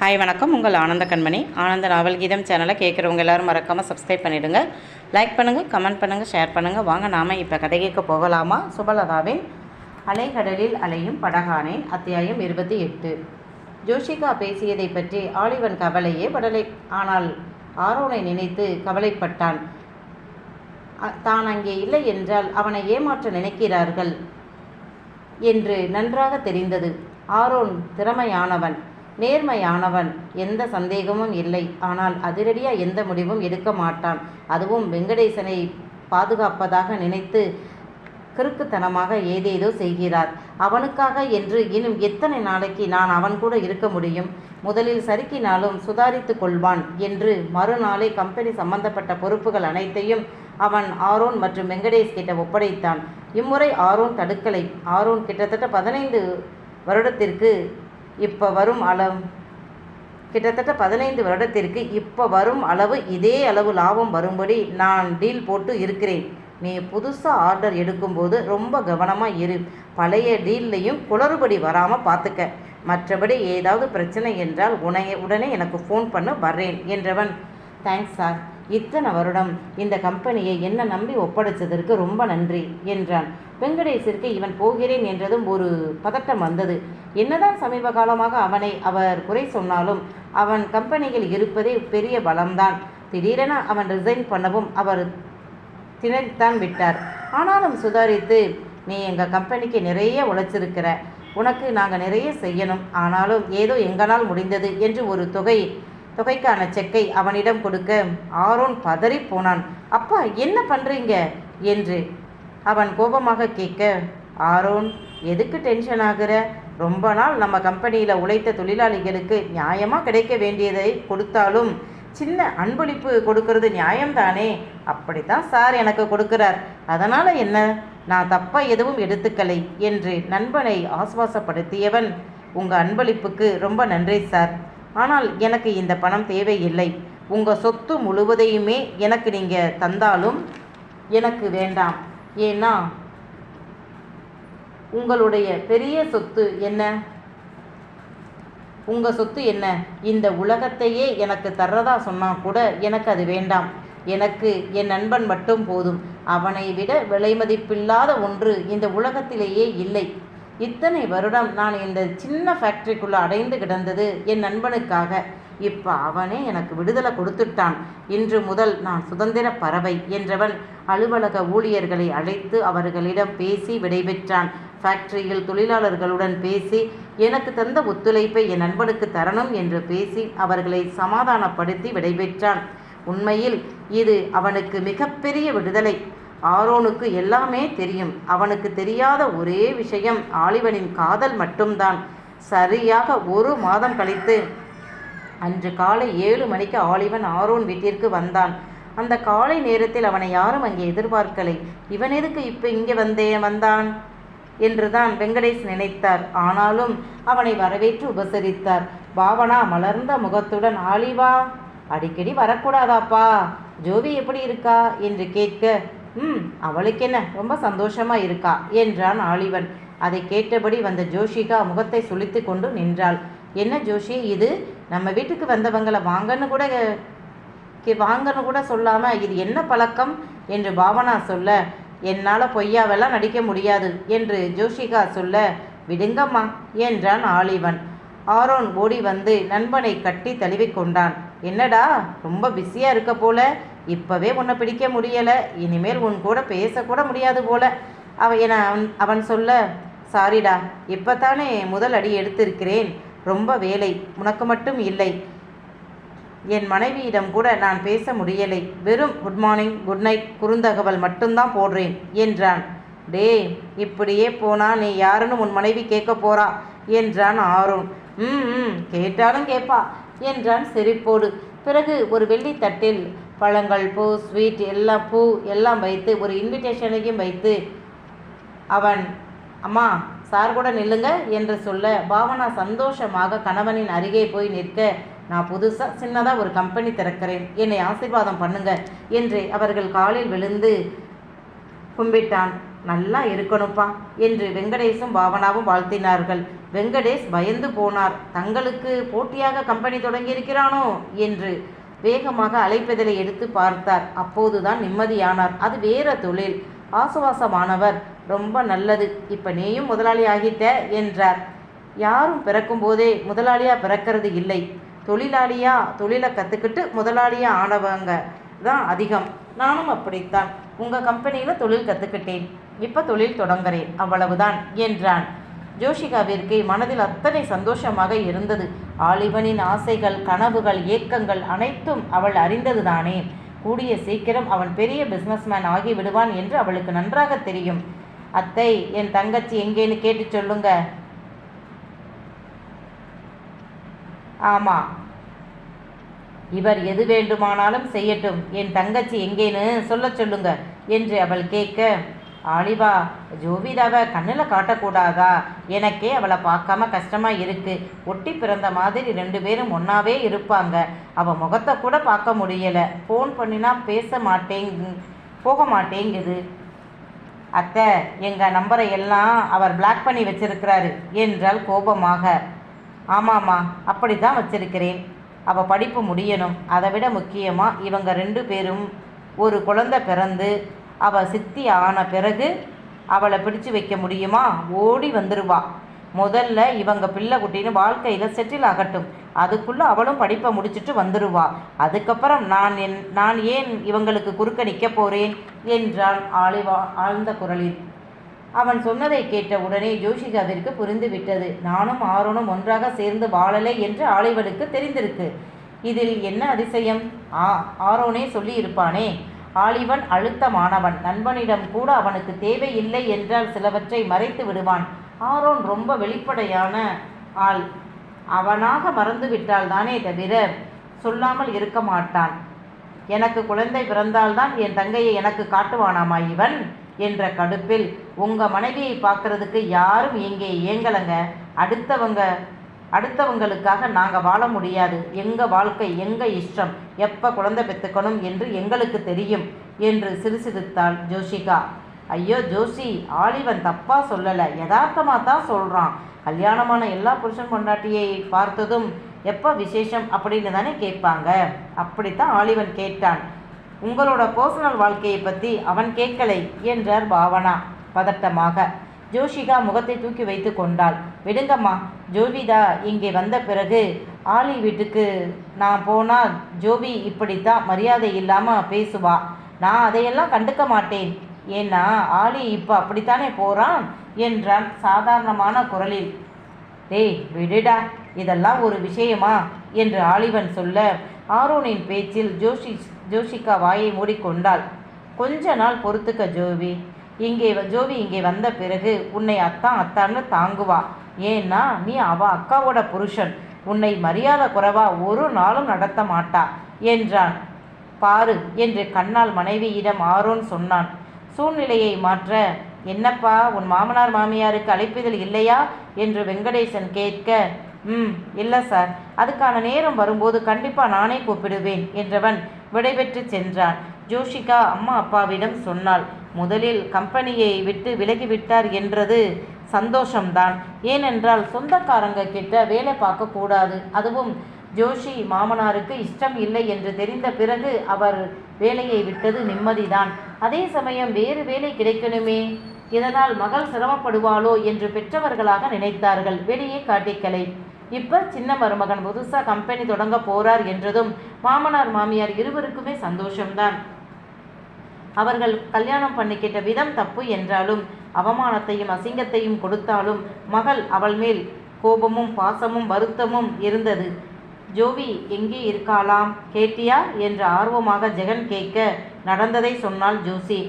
Hi வணக்கம். உங்கள் ஆனந்த கண்மணி. ஆனந்த நாவல் கீதம் சேனலை கேட்குறவங்க எல்லாரும் மறக்காமல் சப்ஸ்கிரைப் பண்ணிவிடுங்க லைக் பண்ணுங்கள் கமெண்ட் பண்ணுங்கள் ஷேர் பண்ணுங்கள் வாங்க நாம் இப்போ கதை கேட்க போகலாமா? சுபலதாவின் அலைகடலில் அலையும் படகானேன் அத்தியாயம் இருபத்தி எட்டு. ஜோஷிகா பேசியதை பற்றி ஆலிவன் கவலையே படலை ஆனால் ஆரோனை நினைத்து கவலைப்பட்டான். தான் அங்கே இல்லை என்றால் அவனை ஏமாற்ற நினைக்கிறார்கள் என்று நன்றாக தெரிந்தது. ஆரோன் திறமையானவன். நேர்மையானவன். எந்த சந்தேகமும் இல்லை. ஆனால் அதிரடியாக எந்த முடிவும் எடுக்க மாட்டான். அதுவும் வெங்கடேசனை பாதுகாப்பதாக நினைத்து கிறுக்குத்தனமாக ஏதேதோ செய்கிறார். அவனுக்காக என்று இன்னும் எத்தனை நாளைக்கு நான் அவன் கூட இருக்க முடியும்? முதலில் சறுக்கினாலும் சுதாரித்து கொள்வான் என்று மறுநாளே கம்பெனி சம்பந்தப்பட்ட பொறுப்புகள் அனைத்தையும் அவன் ஆரோன் மற்றும் வெங்கடேஷ் கிட்ட ஒப்படைத்தான். இம்முறை ஆரோன் தடுக்கலை. ஆரோன் கிட்டத்தட்ட பதினைந்து வருடத்திற்கு இப்போ வரும் அளவு கிட்டத்தட்ட பதினைந்து வருடத்திற்கு இப்போ வரும் அளவு இதே அளவு லாபம் வரும்படி நான் டீல் போட்டு இருக்கிறேன். நீ புதுசாக ஆர்டர் எடுக்கும்போது ரொம்ப கவனமாக இரு. பழைய டீல்லையும் குளறுபடி வராமல் பார்த்துக்க மற்றபடி ஏதாவது பிரச்சனை என்றால் உனைய உடனே எனக்கு ஃபோன் பண்ண வர்றேன் என்றவன். தேங்க்ஸ் சார் இத்தனை வருடம் இந்த கம்பெனியை என்ன நம்பி ஒப்படைச்சதற்கு ரொம்ப நன்றி என்றான். வெங்கடேஷிற்கு இவன் போகிறேன் என்றதும் ஒரு பதட்டம் வந்தது. என்னதான் சமீப காலமாக அவனை அவர் குறை சொன்னாலும் அவன் கம்பெனியில் இருப்பதே பெரிய பலம்தான். திடீரென அவன் ரிசைன் பண்ணவும் அவர் திணறித்தான் விட்டார். ஆனாலும் சுதாரித்து நீ எங்கள் கம்பெனிக்கு நிறைய உழைச்சிருக்கிற. உனக்கு நாங்கள் நிறைய செய்யணும். ஆனாலும் ஏதோ எங்களால் முடிந்தது என்று ஒரு தொகை தொகைக்கான செக்கை அவனிடம் கொடுக்க ஆரோன் பதறி போனான். அப்பா என்ன பண்ணுறீங்க என்று அவன் கோபமாக கேட்க ஆரோன் எதுக்கு டென்ஷன் ஆகுற? ரொம்ப நாள் நம்ம கம்பெனியில் உழைத்த தொழிலாளிகளுக்கு நியாயமாக கிடைக்க வேண்டியதை கொடுத்தாலும் சின்ன அன்பளிப்பு கொடுக்கறது நியாயம்தானே? அப்படித்தான் சார் எனக்கு கொடுக்கிறார். அதனால் என்ன? நான் தப்பாக எதுவும் எடுத்துக்கலை என்று நண்பனை ஆசுவாசப்படுத்தியவன் உங்கள் அன்பளிப்புக்கு ரொம்ப நன்றி சார். ஆனால் எனக்கு இந்த பணம் தேவையில்லை. உங்கள் சொத்து முழுவதையுமே எனக்கு நீங்கள் தந்தாலும் எனக்கு வேண்டாம். ஏன்னா உங்களுடைய பெரிய சொத்து என்ன? உங்கள் சொத்து என்ன? இந்த உலகத்தையே எனக்கு தர்றதா சொன்னால் கூட எனக்கு அது வேண்டாம். எனக்கு என் நண்பன் மட்டும் போதும். அவனை விட விலைமதிப்பில்லாத ஒன்று இந்த உலகத்திலேயே இல்லை. இத்தனை வருடம் நான் இந்த சின்ன ஃபேக்ட்ரிக்குள்ளே அடைந்து கிடந்தது என் நண்பனுக்காக. இப்போ அவனே எனக்கு விடுதலை கொடுத்துட்டான். இன்று முதல் நான் சுதந்திர பறவை என்றவன் அலுவலக ஊழியர்களை அழைத்து அவர்களிடம் பேசி விடைபெற்றான். ஃபேக்டரியில் தொழிலாளர்களுடன் பேசி எனக்கு தந்த ஒத்துழைப்பை என் நண்பனுக்கு தரணும் என்று பேசி அவர்களை சமாதானப்படுத்தி விடைபெற்றான். உண்மையில் இது அவனுக்கு மிகப்பெரிய விடுதலை. ஆரோனுக்கு எல்லாமே தெரியும். அவனுக்கு தெரியாத ஒரே விஷயம் ஆலிவனின் காதல் மட்டும்தான். சரியாக ஒரு மாதம் கழித்து அன்று காலை ஏழு மணிக்கு ஆலிவன் ஆரோன் வீட்டிற்கு வந்தான். அந்த காலை நேரத்தில் அவனை யாரும் அங்கே எதிர்பார்க்கலை. இவன் எதுக்கு இப்போ இங்கே வந்தே வந்தான்? என்றுதான் வெங்கடேஷ் நினைத்தார். ஆனாலும் அவனை வரவேற்று உபசரித்தார். பாவனா மலர்ந்த முகத்துடன் ஆலிவா அடிக்கடி வரக்கூடாதாப்பா? ஜோவி எப்படி இருக்கா? என்று கேட்க ம். அவளுக்கு என்ன ரொம்ப சந்தோஷமாக இருக்கா? என்றான் ஆலிவன் அதை கேட்டபடி வந்த ஜோஷிகா முகத்தை சுழித்து கொண்டு நின்றாள். என்ன ஜோஷி இது நம்ம வீட்டுக்கு வந்தவங்களை வாங்கன்னு கூட கே- வாங்கன்னு கூட சொல்லாமல் இது என்ன பழக்கம்? என்று பாவனா சொல்ல என்னால் பொய்யாவெல்லாம் நடிக்க முடியாது என்று ஜோஷிகா சொல்ல விடுங்கம்மா என்றான் ஆலிவன் ஆரோன் ஓடி வந்து நண்பனை கட்டி தழுவிக் கொண்டான். என்னடா ரொம்ப பிஸியாக இருக்க போல? இப்போவே உன்னை பிடிக்க முடியலை இனிமேல் உன் கூட பேசக்கூட முடியாது போல. அவ என அவன் அவன் சொல்ல சாரிடா இப்போத்தானே முதல் அடி எடுத்திருக்கிறேன். ரொம்ப வேலை உனக்கு மட்டும் இல்லை. என் மனைவியிடம் கூட நான் பேச முடியலை. வெறும் குட் மார்னிங் குட் நைட் குறுந்தகவல் மட்டும்தான் போடுறேன் என்றான். டேய் இப்படியே போனா நீ யாருன்னு உன் மனைவி கேட்க போறா? என்றான் ஆரோன் ம் ம் கேட்டாலும் கேட்பா என்றான் சிரிப்போடு. பிறகு ஒரு வெள்ளி தட்டில் பழங்கள் பூ ஸ்வீட் எல்லாம் பூ எல்லாம் வைத்து ஒரு இன்விடேஷனையும் வைத்து அவன் அம்மா சார் கூட நில்லுங்க என்று சொல்ல பாவனா சந்தோஷமாக கணவனின் அருகே போய் நிற்க நான் புதுசாக சின்னதாக ஒரு கம்பெனி திறக்கிறேன். என்னை ஆசீர்வாதம் பண்ணுங்க என்று அவர்கள் காலில் விழுந்து கும்பிட்டான். நல்லா இருக்கணும்ப்பா என்று வெங்கடேஷும் பாவனாவும் வாழ்த்தினார்கள். வெங்கடேஷ் பயந்து போனார். தங்களுக்கு போட்டியாக கம்பெனி தொடங்கியிருக்கிறானோ? என்று வேகமாக அழைப்பதிலை எடுத்து பார்த்தார். அப்போதுதான் நிம்மதியானார். அது வேற தொழில். ஆசுவாசமானவர். ரொம்ப நல்லது. இப்போ நீயும் முதலாளி ஆகிட்ட என்றார். யாரும் பிறக்கும் போதே முதலாளியா பிறக்கிறது இல்லை. தொழிலாளியா தொழிலை கற்றுக்கிட்டு முதலாளியா ஆனவங்க தான் அதிகம். நானும் அப்படித்தான். உங்கள் கம்பெனியில் தொழில் கற்றுக்கிட்டேன் இப்போ தொழில் தொடங்குறேன். அவ்வளவுதான் என்றான். ஜோஷிகாவிற்கு மனதில் அத்தனை சந்தோஷமாக இருந்தது. ஆலிவனின் ஆசைகள் கனவுகள் ஏக்கங்கள் அனைத்தும் அவள் அறிந்ததுதானே. கூடிய சீக்கிரம் அவன் பெரிய பிஸ்னஸ்மேன் ஆகி விடுவான் என்று அவளுக்கு நன்றாக தெரியும். அத்தை என் தங்கச்சி எங்கேன்னு கேட்டு சொல்லுங்க. ஆமா. இவர் எது வேண்டுமானாலும் செய்யட்டும். என் தங்கச்சி எங்கேன்னு சொல்ல சொல்லுங்க என்று அவள் கேட்க ஆலிவா ஜோவிதாவை கண்ணில் காட்டக்கூடாதா? எனக்கே அவளை பார்க்காம கஷ்டமாக இருக்குது ஒட்டி பிறந்த மாதிரி ரெண்டு பேரும் ஒன்றாவே இருப்பாங்க. அவள் முகத்தை கூட பார்க்க முடியலை. ஃபோன் பண்ணினா பேச மாட்டேங் போக மாட்டேங்குது. அத்தை எங்கள் நம்பரை எல்லாம் அவர் பிளாக் பண்ணி வச்சிருக்கிறாரு. என்றால் கோபமாக. ஆமாம்மா அப்படி தான் வச்சிருக்கிறேன். அவள் படிப்பு முடியணும். அதை விட முக்கியமாக இவங்க ரெண்டு பேரும் ஒரு குழந்தை பிறந்து அவள் சித்தி ஆன பிறகு அவளை பிடிச்சு வைக்க முடியுமா? ஓடி வந்துடுவா முதல்ல இவங்க பிள்ளை குட்டின்னு வாழ்க்கையில் செட்டில் ஆகட்டும். அதுக்குள்ளே அவளும் படிப்பை முடிச்சுட்டு வந்துடுவா அதுக்கப்புறம் நான் என் நான் ஏன் இவங்களுக்கு குறுக்க நிற்க போகிறேன் என்றான் ஆளிவா ஆழ்ந்த குரலில். அவன் சொன்னதை கேட்ட உடனே ஜோஷிகாவிற்கு புரிந்துவிட்டது நானும் ஆரோனும் ஒன்றாக சேர்ந்து வாழலை என்று ஆளிவனுக்கு தெரிந்திருக்கு. இதில் என்ன அதிசயம்? ஆ ஆரோனே சொல்லியிருப்பானே. ஆளிவன் அழுத்தமானவன். நண்பனிடம் கூட அவனுக்கு தேவையில்லை என்றால் சிலவற்றை மறைத்து விடுவான். ஆரோன் ரொம்ப வெளிப்படையான ஆள். அவனாக மறந்துவிட்டால் தானே தவிர சொல்லாமல் இருக்க மாட்டான். எனக்கு குழந்தை பிறந்தால்தான் என் தங்கையை எனக்கு காட்டுவானாமா இவன்? என்ற கடுப்பில் உங்கள் மனைவியை பார்க்கறதுக்கு யாரும் இங்கே ஏங்கலங்க அடுத்தவங்க அடுத்தவங்களுக்காக நாங்கள் வாழ முடியாது. எங்க வாழ்க்கை எங்க இஷ்டம் எப்போ குழந்தை பெற்றுக்கணும் என்று எங்களுக்கு தெரியும் என்று சிறுசிறுத்தாள் ஜோஷிகா. ஐயோ ஜோஷி ஆலிவன் தப்பாக சொல்லலை. யதார்த்தமாக தான் சொல்கிறான் கல்யாணமான எல்லா புருஷன் பொண்டாட்டியை பார்த்ததும் எப்போ விசேஷம் அப்படின்னு தானே கேட்பாங்க. அப்படித்தான் ஆலிவன் கேட்டான். உங்களோட பர்சனல் வாழ்க்கையை பற்றி அவன் கேட்கலை என்றார் பாவனா பதட்டமாக. ஜோஷிகா முகத்தை தூக்கி வைத்து கொண்டாள். விடுங்கம்மா. ஜோவிதா இங்கே வந்த பிறகு ஆலி வீட்டுக்கு நான் போனால் ஜோவி இப்படித்தான் மரியாதை இல்லாமல் பேசுவா. நான் அதையெல்லாம் கண்டுக்க மாட்டேன். ஏன்னா ஆலி இப்போ அப்படித்தானே போகிறான் என்றான் சாதாரணமான குரலில். டேய் விடுடா இதெல்லாம் ஒரு விஷயமா? என்று ஆலிவன் சொல்ல ஆரோனின் பேச்சில் ஜோஷி ஜோஷிகா வாயை மூடிக்கொண்டாள். கொஞ்ச நாள் பொறுத்துக்க ஜோவி. இங்கே வ- ஜோவி இங்கே வந்த பிறகு உன்னை அத்தான் அத்தான்னு தாங்குவா. ஏன்னா நீ அவ அக்காவோட புருஷன். உன்னை மரியாதை குறைவா ஒரு நாளும் நடத்த மாட்டா என்றான். பாரு என்று கண்ணால் மனைவியிடம் ஆரோன் சொன்னான். சூழ்நிலையை மாற்ற என்னப்பா உன் மாமனார் மாமியாருக்கு அழைப்பிதழ் இல்லையா? என்று வெங்கடேசன் கேட்க ம் இல்லை சார். அதுக்கான நேரம் வரும்போது கண்டிப்பாக நானே கூப்பிடுவேன் என்றவன் விடைபெற்று சென்றான். ஜோஷிகா அம்மா அப்பாவிடம் சொன்னாள் முதலில் கம்பெனியை விட்டு விலகிவிட்டார் என்றது சந்தோஷம்தான். ஏனென்றால் சொந்தக்காரங்க கிட்ட வேலை பார்க்கக்கூடாது அதுவும் ஜோஷி மாமனாருக்கு இஷ்டம் இல்லை என்று தெரிந்த பிறகு அவர் வேலையை விட்டது நிம்மதிதான். அதே சமயம் வேறு வேலை கிடைக்கணுமே? இதனால் மகள் சிரமப்படுவாளோ என்று பெற்றவர்களாக நினைத்தார்கள். வெளியே காட்டிக்கலை. இப்போ சின்ன மருமகன் புதுசாக கம்பெனி தொடங்க போறார் என்றதும் மாமனார் மாமியார் இருவருக்குமே சந்தோஷம்தான். அவர்கள் கல்யாணம் பண்ணிக்கிட்ட விதம் தப்பு என்றாலும் அவமானத்தையும் அசிங்கத்தையும் கொடுத்தாலும் மகள் அவள் மேல் கோபமும் பாசமும் வருத்தமும் இருந்தது. ஜோவி எங்கே இருக்காளாம்? கேட்டியா? என்று ஆர்வமாக ஜெகன் கேட்க நடந்ததை சொன்னாள் ஜோசி.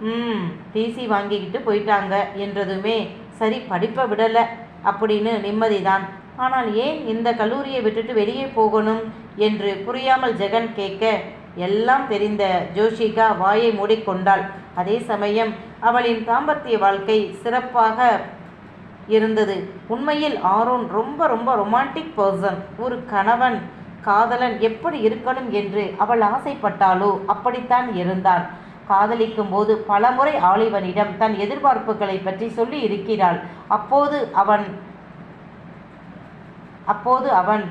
ம் டிசி வாங்கிக்கிட்டு போயிட்டாங்க. என்றதுமே சரி படிப்பை விடலை. அப்படின்னு நிம்மதிதான். ஆனால் ஏன் இந்த கல்லூரியை விட்டுட்டு வெளியே போகணும்? என்று புரியாமல் ஜெகன் கேட்க எல்லாம் தெரிந்த ஜோஷிகா வாயை மூடிக்கொண்டாள். அதே சமயம் அவளின் தாம்பத்திய வாழ்க்கை சிறப்பாக இருந்தது. உண்மையில் ஆரோன் ரொம்ப ரொம்ப ரொமான்டிக் பர்சன் ஒரு கணவன் காதலன் எப்படி இருக்கணும் என்று அவள் ஆசைப்பட்டாளோ அப்படித்தான் இருந்தான். காதலிக்கும் போது பலமுறை ஆலிவனிடம் தன் எதிர்பார்ப்புகளை பற்றி சொல்லி இருக்கிறாள். அப்போது அவன் அப்போது அவன்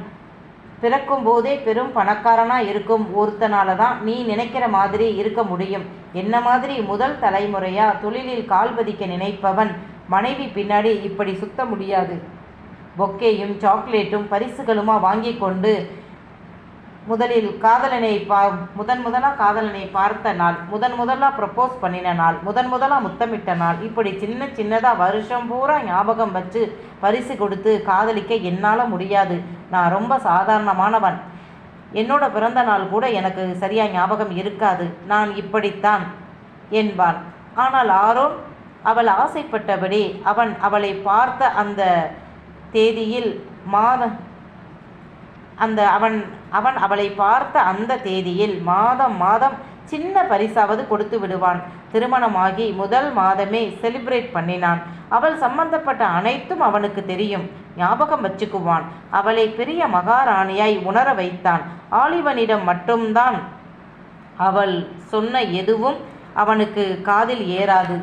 பிறக்கும் போதே பெரும் பணக்காரனாக இருக்கும் ஒருத்தனால தான் நீ நினைக்கிற மாதிரி இருக்க முடியும். என்ன மாதிரி முதல் தலைமுறையா தொழிலில் கால் பதிக்க நினைப்பவன் மனைவி பின்னாடி இப்படி சுத்த முடியாது. பொக்கேயும் சாக்லேட்டும் பரிசுகளுமா வாங்கி கொண்டு முதலில் காதலனை பா முதன் முதலாக காதலனை பார்த்த நாள் முதன் முதலாக ப்ரப்போஸ் பண்ணின நாள் முதன் முதலாக முத்தமிட்ட நாள். இப்படி சின்ன சின்னதாக வருஷம் பூரா ஞாபகம் வச்சு பரிசு கொடுத்து காதலிக்க என்னால் முடியாது. நான் ரொம்ப சாதாரணமானவன். என்னோட பிறந்த நாள் கூட எனக்கு சரியாக ஞாபகம் இருக்காது. நான் இப்படித்தான் என்பான். ஆனால் ஆரோன் அவள் ஆசைப்பட்டபடி அவன் அவளை பார்த்த அந்த தேதியில் மாதம் அந்த அவன் அவன் அவளை பார்த்த அந்த தேதியில் மாதம் மாதம் சின்ன பரிசாவது கொடுத்து விடுவான். திருமணமாகி முதல் மாதமே செலிப்ரேட் பண்ணினான். அவள் சம்பந்தப்பட்ட அனைத்தும் அவனுக்கு தெரியும். ஞாபகம் வச்சுக்குவான். அவளை பெரிய மகாராணியாய் உணர வைத்தான். ஆலிவனிடம் மட்டும்தான் அவள் சொன்ன எதுவும் அவனுக்கு காதில் ஏறாது.